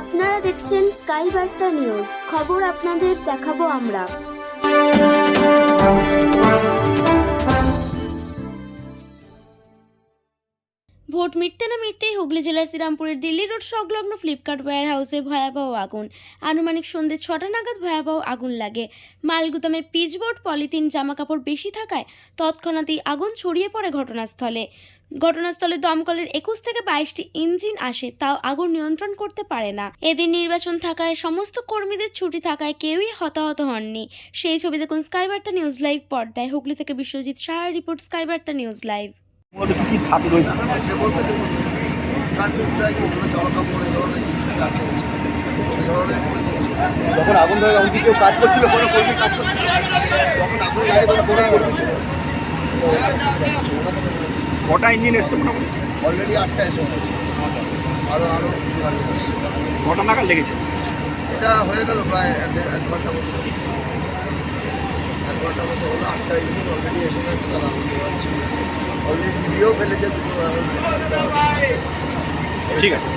আপনারা দেখছেন sky Barta news. খবর আপনাদের দেখাবো আমরা। ভোট মিটতে না মিটতেই হুগলি জেলার শ্রীরামপুরের দিল্লি রোড সংলগ্ন ফ্লিপকার্ট ওয়্যার হাউসে ভয়াবহ আগুন। আনুমানিক সন্ধ্যে ছটা নাগাদ ভয়াবহ আগুন লাগে। মালগুদামে পিচবোর্ড, পলিথিন, জামাকাপড় বেশি থাকায় তৎক্ষণাৎই আগুন ছড়িয়ে পড়ে ঘটনাস্থলে। ঘটনাস্থলে দমকলের একুশ থেকে বাইশটি ইঞ্জিন আসে তাও আগুন নিয়ন্ত্রণ করতে পারে না। এদিন নির্বাচন থাকায় সমস্ত কর্মীদের ছুটি থাকায় কেউই হতাহত হননি। সেই ছবি দেখুন স্কাই বার্তা নিউজ লাইভ পর্দায়। হুগলি থেকে বিশ্বজিৎ সাহার report sky Barta news live. যখন আগুন ধরে তখন কেউ কাজ করছিল? কোনো কর্মী কাজ করছিল। যখন আগুন লাগে তখন কোনো কর্মী ছিল কটা ইঞ্জিন এসছে মোটামুটি? অলরেডি আটটা এসে গেছে আরও আরও কিছু গাড়ি কটা নাগাদ লেগেছে? এটা হয়ে গেল প্রায় এক এক ঘণ্টা মতো। এক ঘণ্টা মতো হলো আটটা ইঞ্জিন অলরেডি এসে গেছে তারা দেওয়াচ্ছে অলরেডি টিভিও ফেলেছে দুটো ঠিক আছে।